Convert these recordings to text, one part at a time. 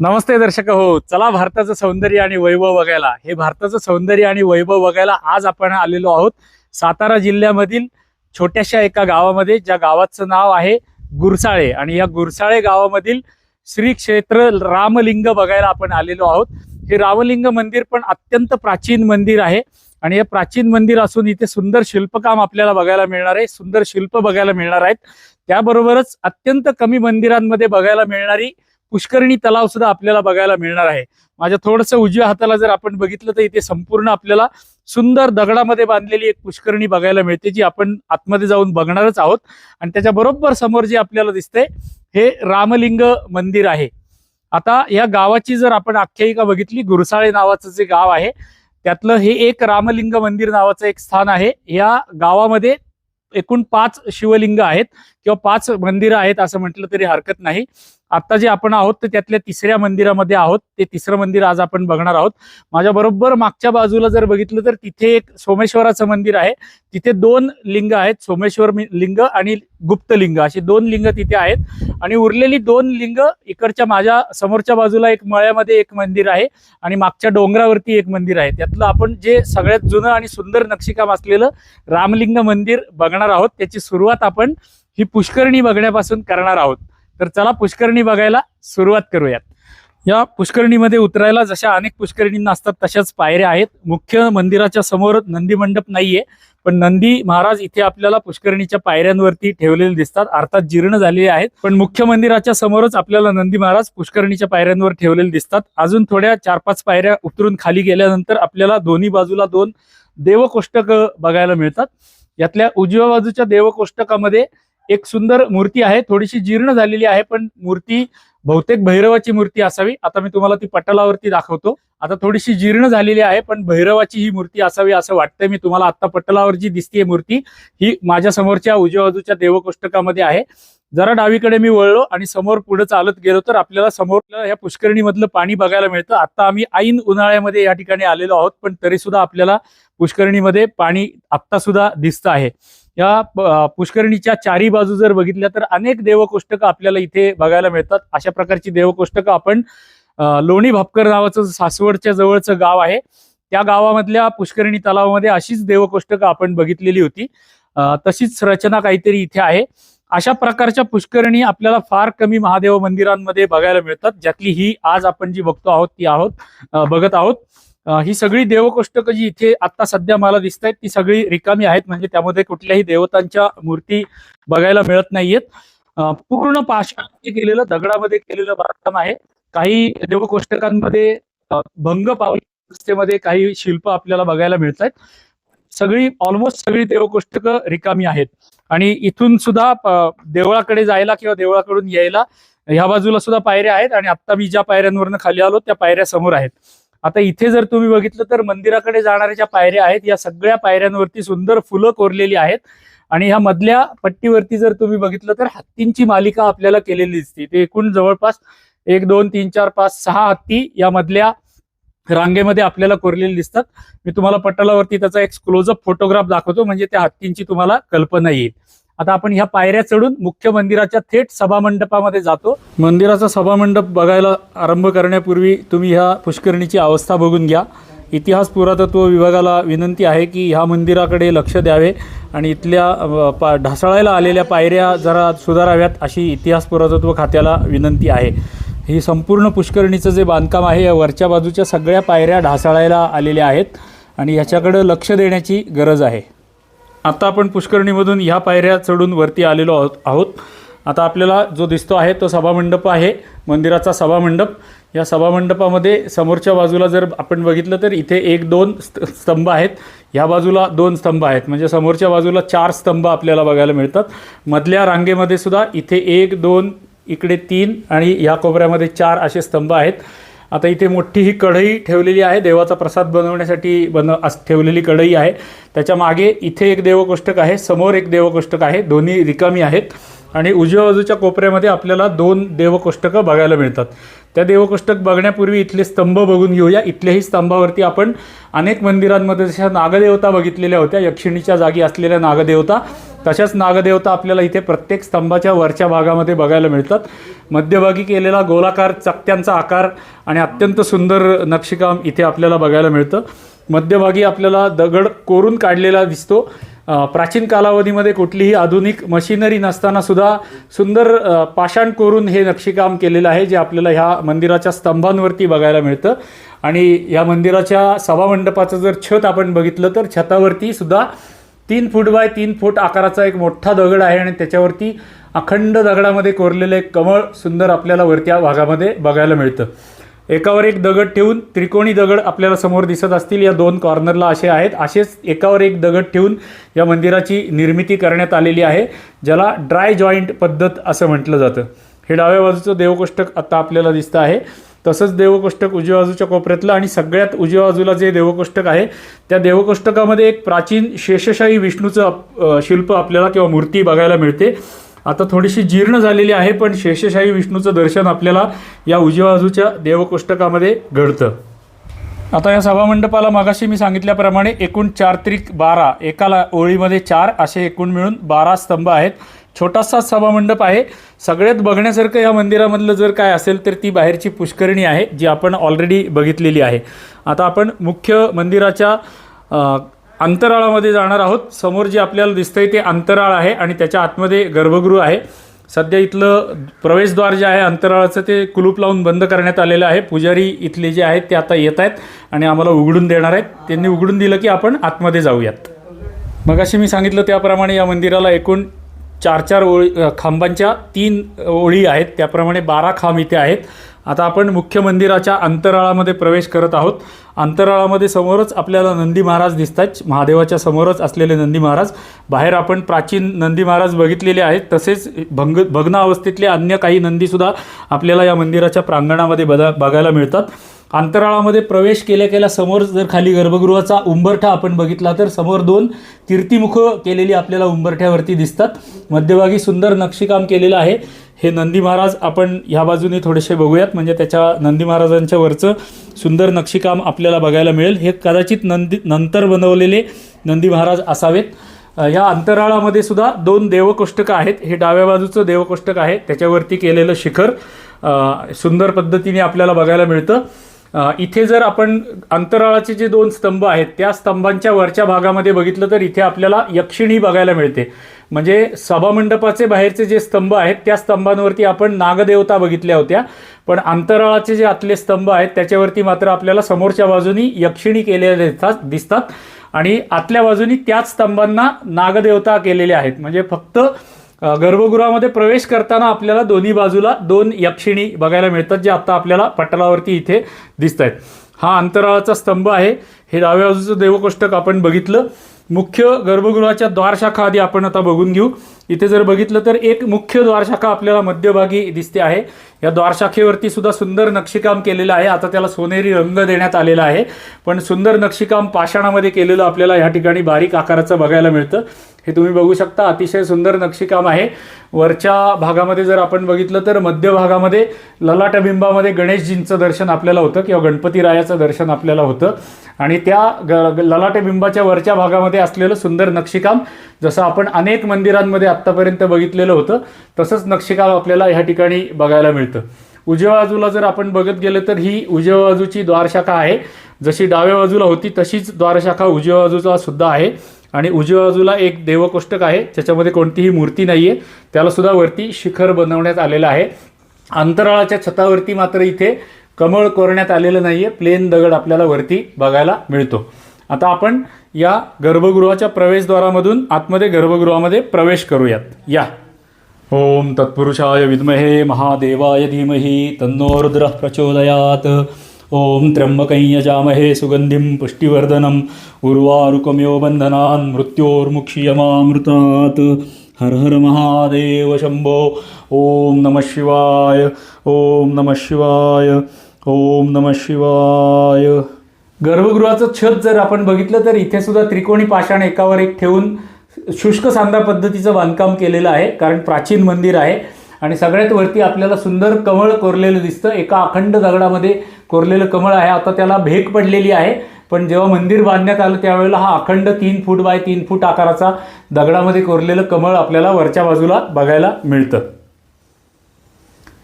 नमस्ते दर्शक हो चला भारताचं सौंदर्य आणि वैभव बघायला. हे भारताचं सौंदर्य आणि वैभव बघायला आज आपण आलेलो आहोत सातारा जिल्ह्यामधील छोट्याशा एका गावामध्ये ज्या गावाचं नाव आहे गुरसाळे. आणि या गुरसाळे गावामधील श्री क्षेत्र रामलिंग बघायला आपण आलेलो आहोत. हे रामलिंग मंदिर पण अत्यंत प्राचीन मंदिर आहे. आणि हे प्राचीन मंदिर असून इथे सुंदर शिल्पकाम आपल्याला बघायला मिळणार आहे. सुंदर शिल्प बघायला मिळणार आहेत. त्याबरोबरच अत्यंत कमी मंदिरांमध्ये बघायला मिळणारी पुष्करणी तलाव सुद्धा आपल्याला बघायला मिळणार आहे. माझ्या थोडंसं उजव्या हाताला जर आपण बघितलं तर इथे संपूर्ण आपल्याला सुंदर दगडामध्ये बांधलेली एक पुष्करणी बघायला मिळते जी आपण आतमध्ये जाऊन बघणारच आहोत. आणि त्याच्या बरोबर समोर जे आपल्याला दिसते हे रामलिंग मंदिर आहे. आता या गावाची जर आपण आख्यायिका बघितली गुरसाळे नावाचं जे गाव आहे त्यातलं हे एक रामलिंग मंदिर नावाचं एक स्थान आहे. या गावामध्ये एकूण पाच शिवलिंग आहेत किंवा पाच मंदिरं आहेत असं म्हटलं तरी हरकत नाही. आता जे आपण आहोत ते त्यातल्या तिसऱ्या मंदिरामध्ये आहोत. ते तिसरं मंदिर आज आपण बघणार आहोत. माझ्या बरोबर मागच्या बाजूला जर बघितलं तर तिथे एक सोमेश्वराचं मंदिर आहे. तिथे दोन लिंग आहेत. सोमेश्वर लिंग आणि गुप्त लिंग. अशी दोन लिंग तिथे आहेत. आणि उरलेली दोन लिंग इकडच्या माझ्या समोरच्या बाजूला एक मळ्यामध्ये एक मंदिर आहे आणि मागच्या डोंगरावरती एक मंदिर आहे. त्यातलं आपण जे सगळ्यात जुनं आणि सुंदर नक्षीकाम असलेलं रामलिंग मंदिर बघणार आहोत. त्याची सुरुवात आपण ही पुष्करणी बघण्यापासून करणार आहोत. तर चला पुष्करणी बघायला सुरुवात करूयात. या पुष्करणीमध्ये उतरायला जशा अनेक पुष्करणींना असतात तशाच पायऱ्या आहेत. मुख्य मंदिराच्या समोर नंदी मंडप नाहीये पण नंदी महाराज इथे आपल्याला पुष्करणीच्या पायऱ्यांवरती ठेवलेले दिसतात. अर्थात जीर्ण झालेले आहेत. पण मुख्य मंदिराच्या समोरच आपल्याला नंदी महाराज पुष्करणीच्या पायऱ्यांवर ठेवलेले दिसतात. अजून थोड्या चार पाच पायऱ्या उतरून खाली गेल्यानंतर आपल्याला दोन्ही बाजूला दोन देवकोष्टक बघायला मिळतात. यातल्या उजव्या बाजूच्या देवकोष्टकामध्ये एक सुंदर मूर्ती आहे थोडीशी जीर्ण झालेली आहे पण मूर्ती बहुतेक भैरवाची मूर्ती असावी. आता मी तुम्हाला ती पटलावरती दाखवतो. आता थोडीशी जीर्ण झालेली आहे पण भैरवाची ही मूर्ती असावी असं वाटतंय. मी तुम्हाला आता पटलावर जी दिसतीये मूर्ती ही माझ्या समोरच्या उजव्या बाजूच्या देवकोष्टकामध्ये आहे. जरा डावीकडे मी वळलो आणि समोर पुढे चालत गेलो तर आपल्याला समोर या पुष्करणीमधलं पाणी बघायला मिळतं. आता आम्ही ऐन उन्हाळ्यामध्ये या ठिकाणी आलेलो आहोत पण तरी सुद्धा आपल्याला पुष्करणीमध्ये पाणी आत्ता सुद्धा दिसतं आहे. या पुष्करणीच्या चारी बाजू जर बघितल्या तर अनेक देवकोष्टकं आपल्याला इथे बघायला मिळतात. अशा प्रकारची देवकोष्टकं आपण लोणी भापकर नावाचं सासवडच्या जवळचं गाव आहे. त्या गावामधल्या पुष्करणी तलावामध्ये अशीच देवकोष्टकं आपण बघितलेली होती. तशीच रचना काहीतरी इथे आहे. अशा प्रकारच्या पुष्करणी आपल्याला फार कमी महादेव मंदिरांमध्ये बघायला मिळतात. ज्यातली ही आज आपण जी बघतो आहोत ती आहोत बघत आहोत. ही सगळी देवकोष्टकं जी इथे आता सध्या मला दिसत आहेत ती सगळी रिकामी आहेत. म्हणजे त्यामध्ये कुठल्याही देवतांच्या मूर्ती बघायला मिळत नाहीयेत. पूर्ण पाषाणामध्ये केलेलं दगडामध्ये केलेलं बांधकाम आहे. काही देवकोष्टकांमध्ये भंग पावली काही शिल्प आपल्याला बघायला मिळत आहेत सगळी ऑलमोस्ट सगळी देवकोष्टकं रिकामी आहेत. आणि इथून सुद्धा देवळाकडे जायला किंवा देवळाकडून यायला ह्या बाजूला सुद्धा पायऱ्या आहेत. आणि आता मी ज्या पायऱ्यांवरनं खाली आलो त्या पायऱ्या समोर आहेत. आता इथे जर तुम्ही बघितलं तर मंदिराकडे जाणाऱ्या ज्या पायऱ्या आहेत या सगळ्या पायऱ्यांवरती सुंदर फुलं कोरलेली आहेत. आणि ह्या मधल्या पट्टीवरती जर तुम्ही बघितलं तर हत्तींची मालिका आपल्याला केलेली दिसते. ते एकूण जवळपास एक दोन तीन चार पाच सहा हत्ती या मधल्या रांगेमध्ये आपल्याला कोरलेले दिसतात. मी तुम्हाला पटलावरती त्याचा एक क्लोजअप फोटोग्राफ दाखवतो म्हणजे त्या हत्तींची तुम्हाला कल्पना येईल. आता आपण ह्या पायऱ्या चढून मुख्य मंदिराच्या थेट सभामंडपामध्ये जातो. मंदिराचा सभामंडप बघायला आरंभ करण्यापूर्वी तुम्ही ह्या पुष्करणीची अवस्था बघून घ्या. इतिहास पुरातत्व विभागाला विनंती आहे की ह्या मंदिराकडे लक्ष द्यावे आणि इथल्या पा ढासळायला आलेल्या पायऱ्या जरा सुधाराव्यात अशी इतिहास पुरातत्व खात्याला विनंती आहे. ही संपूर्ण पुष्करणीचं जे बांधकाम आहे या वरच्या बाजूच्या सगळ्या पायऱ्या ढासळायला आलेल्या आहेत आणि ह्याच्याकडं लक्ष देण्याची गरज आहे. आता आपण पुष्करणीमधून ह्या पायऱ्या चढून वरती आलेलो आहोत आहोत. आता आपल्याला जो दिसतो आहे तो सभामंडप आहे मंदिराचा सभामंडप या सभामंडपामध्ये समोरच्या बाजूला जर आपण बघितलं तर इथे एक दोन स्त- स्तंभ आहेत. ह्या बाजूला दोन स्तंभ आहेत. म्हणजे समोरच्या बाजूला चार स्तंभ आपल्याला बघायला मिळतात. मधल्या रांगेमध्ये सुद्धा इथे एक दोन इकडे तीन आणि या कोपऱ्यामध्ये चार असे स्तंभ आहेत. आता इथे मोठी ही कढई ठेवलेली आहे. देवाचा प्रसाद बनवण्यासाठी बन अस ठेवलेली कढई आहे. त्याच्यामागे इथे एक देवकोष्टक आहे. समोर एक देवकोष्टक आहे. दोन्ही रिकामी आहेत. आणि उजव्या बाजूच्या कोपऱ्यामध्ये आपल्याला दोन देवकोष्टकं बघायला मिळतात. त्या देवकोष्टक बघण्यापूर्वी इथले स्तंभ बघून घेऊया. इथल्याही स्तंभावरती आपण अनेक मंदिरांमध्ये जशा नागदेवता बघितलेल्या होत्या. यक्षिणीच्या जागी असलेल्या नागदेवता. तशाच नागदेवता आपल्याला इथे प्रत्येक स्तंभाच्या वरच्या भागामध्ये बघायला मिळतात. मध्यभागी केलेला गोलाकार चकत्यांचा आकार आणि अत्यंत सुंदर नक्षीकाम इथे आपल्याला बघायला मिळतं. मध्यभागी आपल्याला दगड कोरून काढलेला दिसतो. प्राचीन कालावधीमध्ये कुठलीही आधुनिक मशिनरी नसताना सुद्धा सुंदर पाषाण कोरून हे नक्षीकाम केलेलं आहे जे आपल्याला ह्या मंदिराच्या स्तंभांवरती बघायला मिळतं. आणि या मंदिराच्या सभामंडपाचं जर छत आपण बघितलं तर छतावरती सुद्धा तीन फूट बाय तीन फूट आकाराचा एक मोठा दगड आहे आणि त्याच्यावरती अखंड दगडामध्ये कोरलेलं एक कमळ सुंदर आपल्याला वरत्या भागामध्ये बघायला मिळतं. एकावर एक दगड ठेवून त्रिकोणी दगड आपल्याला समोर दिसत असतील या दोन कॉर्नरला असे आहेत. असेच एकावर एक दगड ठेवून या मंदिराची निर्मिती करण्यात आलेली आहे ज्याला ड्राय जॉईंट पद्धत असं म्हटलं जातं. हे डाव्या बाजूचं देवकोष्टक आता आपल्याला दिसतं आहे. तसंच देवकोष्टक उजव्या बाजूच्या कोपऱ्यातलं आणि सगळ्यात उजव्या बाजूला जे देवकोष्टक आहे त्या देवकोष्टकामध्ये एक प्राचीन शेषशाही विष्णूचं शिल्प आपल्याला किंवा मूर्ती बघायला मिळते. आता थोडीशी जीर्ण झालेली आहे पण शेषशाही विष्णूचं दर्शन आपल्याला या उजव्या बाजूच्या देवकोष्टकामध्ये घडतं. आता या सभामंडपाला मागाशी मी सांगितल्याप्रमाणे एकूण चार त्रिक बारा एकाला ओळीमध्ये चार असे एकूण मिळून बारा स्तंभ आहेत. छोटासा सभामंडप आहे. सगळ्यात बघण्यासारखं या मंदिरामधलं जर काय असेल तर ती बाहेरची पुष्करणी आहे जी आपण ऑलरेडी बघितलेली आहे. आता आपण मुख्य मंदिराच्या अंतराळामध्ये जाणार आहोत. समोर जे आपल्याला दिसतंय ते अंतराळ आहे आणि त्याच्या आतमध्ये गर्भगृह आहे. सध्या इथलं प्रवेशद्वार जे आहे अंतराळाचं ते कुलूप लावून बंद करण्यात आलेलं आहे. पुजारी इथले जे आहेत ते आता येत आहेत आणि आम्हाला उघडून देणार आहेत. त्यांनी उघडून दिलं की आपण आतमध्ये जाऊयात. मगाशी मी सांगितलं त्याप्रमाणे या मंदिराला एकूण चार चार ओळी खांबांच्या तीन ओळी आहेत. त्याप्रमाणे बारा खांब इथे आहेत. आता आपण मुख्य मंदिराच्या अंतराळामध्ये प्रवेश करत आहोत. अंतराळामध्ये समोरच आपल्याला नंदी महाराज दिसतात महादेवाच्या समोरच असलेले नंदी महाराज. बाहेर आपण प्राचीन नंदी महाराज बघितलेले आहेत. तसेच भंग भग्न अवस्थेतले अन्य काही नंदीसुद्धा आपल्याला या मंदिराच्या प्रांगणामध्ये बदा बघायला मिळतात. अंतराळामध्ये प्रवेश केल्या केल्या समोर जर खाली गर्भगृहाचा उंबरठा आपण बघितला तर समोर दोन कीर्तिमुखं केलेली आपल्याला उंबरठ्यावरती दिसतात. मध्यभागी सुंदर नक्षीकाम केलेलं आहे. हे नंदी महाराज आपण ह्या बाजूने थोडेसे बघूयात. म्हणजे त्याच्या नंदी महाराजांच्या वरचं सुंदर नक्षीकाम आपल्याला बघायला मिळेल. हे कदाचित नंदी नंतर बनवलेले नंदी महाराज असावेत. या ह्या अंतराळामध्ये सुद्धा दोन देवकोष्टकं आहेत. हे डाव्या बाजूचं देवकोष्टक आहे. त्याच्यावरती केलेलं शिखर सुंदर पद्धतीने आपल्याला बघायला मिळतं. इथे जर आपण अंतराळाचे जे दोन स्तंभ आहेत त्या स्तंभांच्या वरच्या भागामध्ये बघितलं तर इथे आपल्याला यक्षिणी बघायला मिळते. म्हणजे सभामंडपाचे बाहेरचे जे स्तंभ आहेत त्या स्तंभांवरती आपण नागदेवता बघितल्या होत्या. पण अंतराळाचे जे आतले स्तंभ आहेत त्याच्यावरती मात्र आपल्याला समोरच्या बाजूनी यक्षिणी केलेल्या दिसतात दिसतात. आणि आतल्या बाजूनी त्याच स्तंभांना नागदेवता केलेल्या आहेत. म्हणजे फक्त गर्भगृहामध्ये प्रवेश करताना आपल्याला दोन्ही बाजूला दोन यक्षिणी बघायला मिळतात जे आता आपल्याला पटलावरती इथे दिसत आहेत हा अंतराळाचा स्तंभ आहे. हे डाव्या बाजूचं देवकोष्टक आपण बघितलं. मुख्य गर्भगृहाच्या द्वारशाखा आधी आपण आता बघून घेऊ. इथे जर बघितलं तर एक मुख्य द्वारशाखा आपल्याला मध्यभागी दिसते आहे. या द्वारशाखेवरती सुद्धा सुंदर नक्षीकाम केलेलं आहे. आता त्याला सोनेरी रंग देण्यात आलेला आहे. पण सुंदर नक्षीकाम पाषाणामध्ये केलेलं आपल्याला या ठिकाणी बारीक आकाराचं बघायला मिळतं. हे तुम्ही बघू शकता. अतिशय सुंदर नक्षीकाम आहे. वरच्या भागामध्ये जर आपण बघितलं तर मध्य भागामध्ये ललाटबिंबामध्ये गणेशजींचं दर्शन आपल्याला होतं किंवा गणपतीरायाचं दर्शन आपल्याला होतं. आणि त्या ग ग- ललाटबिंबाच्या वरच्या भागामध्ये असलेलं सुंदर नक्षीकाम जसं आपण अनेक मंदिरांमध्ये आत्तापर्यंत बघितलेलं होतं तसंच नक्षीकाम आपल्याला ह्या ठिकाणी बघायला मिळतं. उजव्या बाजूला जर आपण बघत गेलं तर ही उजव्या बाजूची द्वारशाखा आहे. जशी डाव्या बाजूला होती तशीच द्वारशाखा उजव्या बाजूचा सुद्धा आहे. आणि उजव्या बाजूला एक देवकोष्टक आहे ज्याच्यामध्ये कोणतीही मूर्ती नाही आहे त्याला सुद्धा वरती शिखर बनवण्यात आलेलं आहे. अंतराळाच्या छतावरती मात्र इथे कमळ कोरण्यात आलेलं नाही आहे प्लेन दगड आपल्याला वरती बघायला मिळतो. आता आपण या गर्भगृहाच्या प्रवेशद्वारामधून आतमध्ये गर्भगृहामध्ये प्रवेश करूयात. या. ओम तत्पुरुषाय विद्महे महादेवाय धीमहि तन्नो रुद्रः प्रचोदयात्। ओम त्र्यंबकं यजामहे सुगन्धिं पुष्टिवर्धनम् उर्वारुकमेव बन्धनान् मृत्योर्मुक्षीयमामृतात्। हर हर महादेव शंभो ओम नमः शिवाय। ओम नमः शिवाय। ओम नमः शिवाय। गर्भगृहाचं छत जर आपण बघितलं तर इथे सुद्धा त्रिकोणी पाषाण एकावर एक ठेवून शुष्क सांधा पद्धतीचं बांधकाम केलेलं आहे कारण प्राचीन मंदिर आहे. आणि सगळ्यात वरती आपल्याला सुंदर कमळ कोरलेलं दिसतं. एका अखंड दगडामध्ये कोरलेलं कमळ आहे. आता त्याला भेक पडलेली आहे. पण जेव्हा मंदिर बांधण्यात आलं त्यावेळेला हा अखंड तीन फूट बाय तीन फूट आकाराचा दगडामध्ये कोरलेलं कमळ आपल्याला वरच्या बाजूला बघायला मिळतं.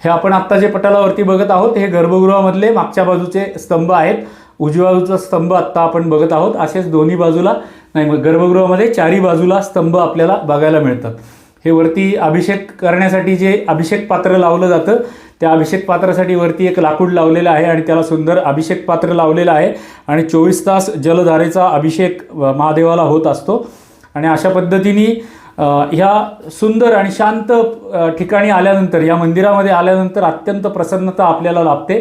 हे आपण आत्ता जे पटलावरती बघत आहोत हे गर्भगृहामधले मागच्या बाजूचे स्तंभ आहेत. उजव्या बाजूचा स्तंभ आत्ता आपण बघत आहोत. असेच दोन्ही बाजूला नाही मग गर्भगृहामध्ये चारी बाजूला स्तंभ आपल्याला बघायला मिळतात. हे वरती अभिषेक करण्यासाठी जे अभिषेक पात्र लावलं जातं त्या अभिषेक पात्रासाठी वरती एक लाकूड लावलेलं आहे आणि त्याला सुंदर अभिषेक पात्र लावलेलं आहे आणि चोवीस तास जलधारेचा अभिषेक महादेवाला होत असतो. आणि अशा पद्धतीने ह्या सुंदर आणि शांत ठिकाणी आल्यानंतर या मंदिरामध्ये आल्यानंतर अत्यंत प्रसन्नता आपल्याला लाभते.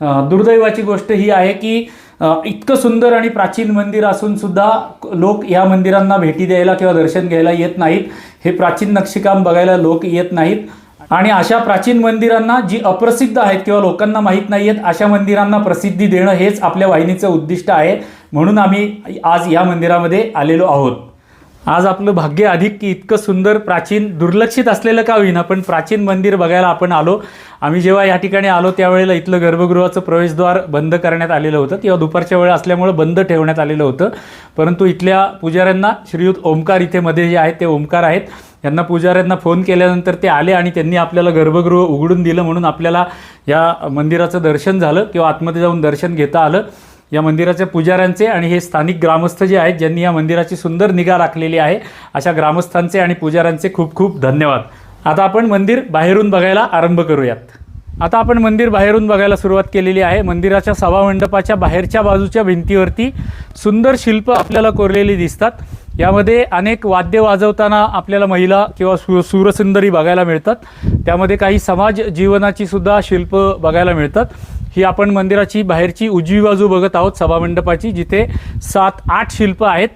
दुर्दैवाची गोष्ट ही आहे की इतकं सुंदर आणि प्राचीन मंदिर असून सुद्धा लोक या मंदिरांना भेटी द्यायला किंवा दर्शन घ्यायला येत नाहीत. हे प्राचीन नक्षीकाम बघायला लोक येत नाहीत. आणि अशा प्राचीन मंदिरांना जी अप्रसिद्ध आहेत किंवा लोकांना माहीत नाही आहेत अशा मंदिरांना प्रसिद्धी देणं हेच आपल्या वाहिनीचं उद्दिष्ट आहे. म्हणून आम्ही आज या मंदिरामध्ये आलेलो आहोत. आज आपलं भाग्य अधिक की इतकं सुंदर प्राचीन दुर्लक्षित असलेलं का होईना पण प्राचीन मंदिर बघायला आपण आलो. आम्ही जेव्हा या ठिकाणी आलो त्यावेळेला इथलं गर्भगृहाचं प्रवेशद्वार बंद करण्यात आलेलं होतं. किंवा दुपारच्या वेळ असल्यामुळं बंद ठेवण्यात आलेलं होतं. परंतु इथल्या पुजाऱ्यांना श्रीयुत ओमकार इथे मध्ये जे आहेत ते ओमकार आहेत. यांना पुजाऱ्यांना फोन केल्यानंतर ते आले आणि त्यांनी आपल्याला गर्भगृह उघडून दिलं म्हणून आपल्याला या मंदिराचं दर्शन झालं किंवा आतमध्ये जाऊन दर्शन घेता आलं. या मंदिराच्या पुजाऱ्यांचे आणि हे स्थानिक ग्रामस्थ जे आहेत ज्यांनी या मंदिराची सुंदर निगा राखलेली आहे अशा ग्रामस्थांचे आणि पुजाऱ्यांचे खूप खूप धन्यवाद. आता आपण मंदिर बाहेरून बघायला आरंभ करूयात. आता आपण मंदिर बाहेरून बघायला सुरुवात केलेली आहे. मंदिराच्या सभामंडपाच्या बाहेरच्या बाजूच्या भिंतीवरती सुंदर शिल्प आपल्याला कोरलेली दिसतात. यामध्ये अनेक वाद्य वाजवताना आपल्याला महिला किंवा सु सूरसुंदरी बघायला मिळतात. त्यामध्ये काही समाज जीवनाची सुद्धा शिल्प बघायला मिळतात. ही आपण मंदिराची बाहेरची उजवी बाजू बघत आहोत सभामंडपाची जिथे सात आठ शिल्प आहेत.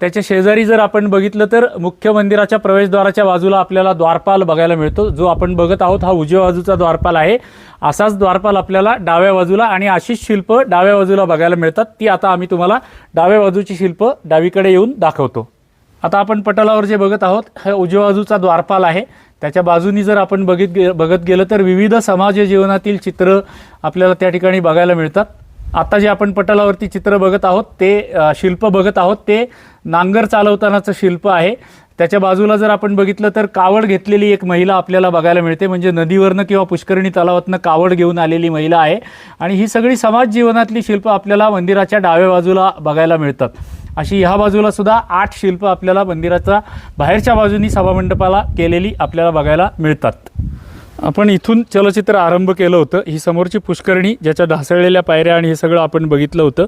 त्याच्या शेजारी जर आपण बघितलं तर मुख्य मंदिराच्या प्रवेशद्वाराच्या बाजूला आपल्याला द्वारपाल बघायला मिळतो. जो आपण बघत आहोत हा उजव्या बाजूचा द्वारपाल आहे. असाच द्वारपाल आपल्याला डाव्या बाजूला आणि अशीच शिल्प डाव्या बाजूला बघायला मिळतात. ती आता आम्ही तुम्हाला डाव्या बाजूची शिल्प डावीकडे येऊन दाखवतो. आता आपण पटलावर जे बघत आहोत हा उजव्या बाजूचा द्वारपाल आहे. त्याच्या बाजूनी जर आपण बघित गे बघत गेलं तर विविध समाज जीवनातील चित्र आपल्याला त्या ठिकाणी बघायला मिळतात. आता जे आपण पटलावरती चित्र बघत आहोत ते शिल्प बघत आहोत ते नांगर चालवतानाचं शिल्प आहे. त्याच्या बाजूला जर आपण बघितलं तर कावड घेतलेली एक महिला आपल्याला बघायला मिळते. म्हणजे नदीवरनं किंवा पुष्करणी तलावातनं कावड घेऊन आलेली महिला आहे. आणि ही सगळी समाज जीवनातली शिल्प आपल्याला मंदिराच्या डाव्या बाजूला बघायला मिळतात. अशी ह्या बाजूला सुद्धा आठ शिल्प आपल्याला मंदिराचा बाहेरच्या बाजूनी सभामंडपाला केलेली आपल्याला बघायला मिळतात. आपण इथून चलचित्र आरंभ केलं होतं. ही समोरची पुष्करणी ज्याच्या ढासळलेल्या पायऱ्या आणि हे सगळं आपण बघितलं होतं.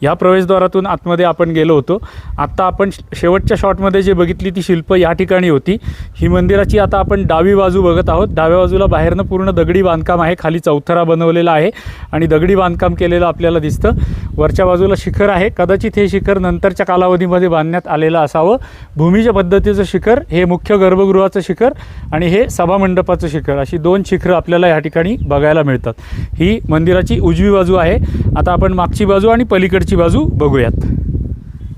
ह्या प्रवेशद्वारातून आतमध्ये आपण गेलो होतो. आत्ता आपण शेवटच्या शॉटमध्ये जे बघितली ती शिल्प या ठिकाणी होती. ही मंदिराची आता आपण डावी बाजू बघत आहोत. डाव्या बाजूला बाहेरनं पूर्ण दगडी बांधकाम आहे. खाली चौथरा बनवलेला आहे आणि दगडी बांधकाम केलेलं आपल्याला दिसतं. वरच्या बाजूला शिखर आहे. कदाचित हे शिखर नंतरच्या कालावधीमध्ये बांधण्यात आलेलं असावं. भूमीच्या पद्धतीचं शिखर हे मुख्य गर्भगृहाचं शिखर आणि हे सभामंडपाचं शिखर अशी दोन शिखरं आपल्याला या ठिकाणी बघायला मिळतात. ही मंदिराची उजवी बाजू आहे. आता आपण मागची बाजू आणि पलीकडची बाजू बघूयात.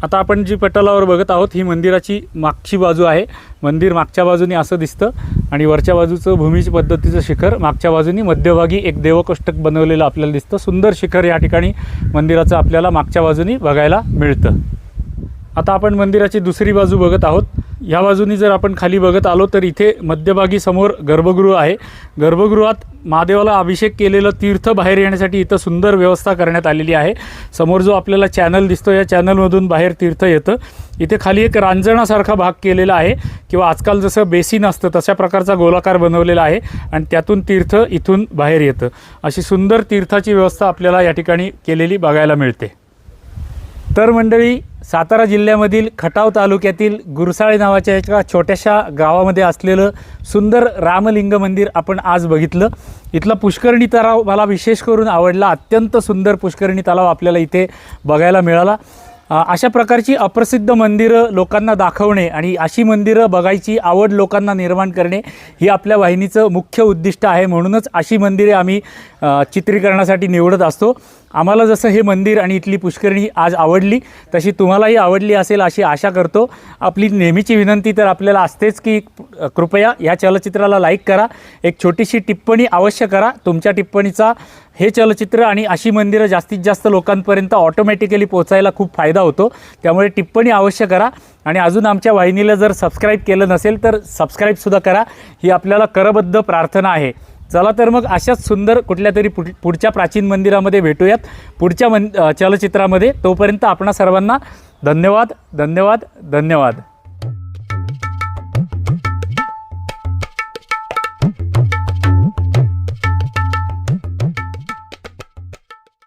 आता आपण जी पटलावर बघत आहोत ही मंदिराची मागची बाजू आहे. मंदिर मागच्या बाजूने असं दिसतं आणि वरच्या बाजूचं भूमीची पद्धतीचं शिखर मागच्या बाजूनी मध्यभागी एक देवकोष्टक बनवलेलं आपल्याला दिसतं. सुंदर शिखर या ठिकाणी मंदिराचं आपल्याला मागच्या बाजूनी बघायला मिळतं. आता आपण मंदिराची दुसरी बाजू बघत आहोत. या बाजूनी जर आपण खाली बघत आलो तर इथे मध्यभागी समोर गर्भगृह आहे. गर्भगृहात महादेवाला अभिषेक केलेलं तीर्थ बाहेर येण्यासाठी इथं सुंदर व्यवस्था करण्यात आलेली आहे. समोर जो आपल्याला चॅनल दिसतो या चॅनलमधून बाहेर तीर्थ येतं. इथे खाली एक रांजणासारखा भाग केलेला आहे किंवा आजकाल जसं बेसिन असतं तशा प्रकारचा गोलाकार बनवलेला आहे आणि त्यातून तीर्थ इथून बाहेर येतं. अशी सुंदर तीर्थाची व्यवस्था आपल्याला या ठिकाणी केलेली बघायला मिळते. तर मंडळी सातारा जिल्ह्यामधील खटाव तालुक्यातील गुरसाळे नावाच्या एका छोट्याशा गावामध्ये असलेलं सुंदर रामलिंग मंदिर आपण आज बघितलं. इथला पुष्करणी तलाव मला विशेष करून आवडला. अत्यंत सुंदर पुष्करणी तलाव आपल्याला इथे बघायला मिळाला. अशा प्रकारची अप्रसिद्ध मंदिरं लोकांना दाखवणे आणि अशी मंदिरं बघायची आवड लोकांना निर्माण करणे ही आपल्या वाहिनीचं मुख्य उद्दिष्ट आहे. म्हणूनच अशी मंदिरे आम्ही चित्रीकरणासाठी निवडत असतो. आम्हाला जसं हे मंदिर आणि इथली पुष्करणी आज आवडली तशी तुम्हालाही आवडली असेल अशी आशा करतो. आपली नेहमीची विनंती तर आपल्याला असतेच की कृपया या चलचित्राला लाईक करा. एक छोटीशी टिप्पणी अवश्य करा. तुमच्या टिप्पणीचा हे चलचित्र आणि अशी मंदिरं जास्तीत जास्त लोकांपर्यंत ऑटोमॅटिकली पोचायला खूप फायदा होतो. त्यामुळे टिप्पणी अवश्य करा. आणि अजून आमच्या वाहिनीला जर सबस्क्राईब केलं नसेल तर सबस्क्राईबसुद्धा करा. ही आपल्याला करबद्ध प्रार्थना आहे. चला तर मग अशाच सुंदर कुठल्या तरी पुढ पुढच्या प्राचीन मंदिरामध्ये भेटूयात. पुढच्या मन चलचित्रामध्ये. तोपर्यंत आपणा सर्वांना धन्यवाद धन्यवाद धन्यवाद.